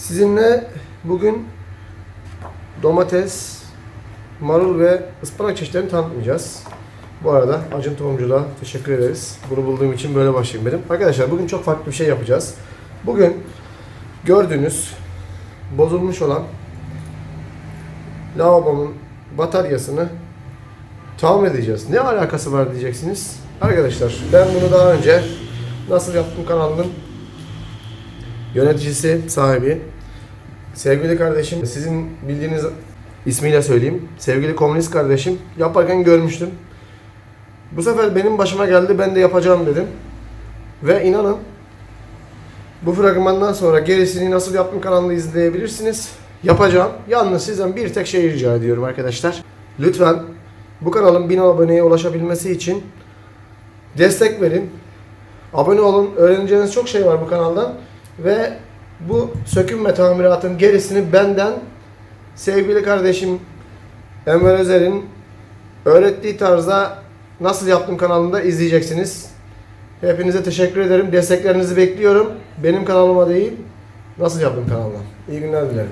Sizinle bugün domates, marul ve ıspanak çeşitlerini tanıtmayacağız. Bu arada Acun Tohumcu'da teşekkür ederiz. Bunu bulduğum için böyle başlayayım dedim. Arkadaşlar bugün çok farklı bir şey yapacağız. Bugün gördüğünüz bozulmuş olan lavabomun bataryasını tamir edeceğiz. Ne alakası var diyeceksiniz. Arkadaşlar ben bunu daha önce nasıl yaptım kanalının yöneticisi, sahibi, sevgili kardeşim, sizin bildiğiniz ismiyle söyleyeyim. Sevgili komünist kardeşim yaparken görmüştüm. Bu sefer benim başıma geldi, ben de yapacağım dedim. Ve inanın bu fragmandan sonra gerisini nasıl yaptım kanalında izleyebilirsiniz. Yapacağım. Yalnız sizden bir tek şey rica ediyorum arkadaşlar. Lütfen bu kanalın 1000 aboneye ulaşabilmesi için destek verin. Abone olun. Öğreneceğiniz çok şey var bu kanaldan. Ve bu söküm ve tamiratın gerisini benden sevgili kardeşim Enver Özer'in öğrettiği tarzda nasıl yaptım kanalında izleyeceksiniz. Hepinize teşekkür ederim. Desteklerinizi bekliyorum. Benim kanalıma değil, nasıl yaptım kanalına. İyi günler dilerim.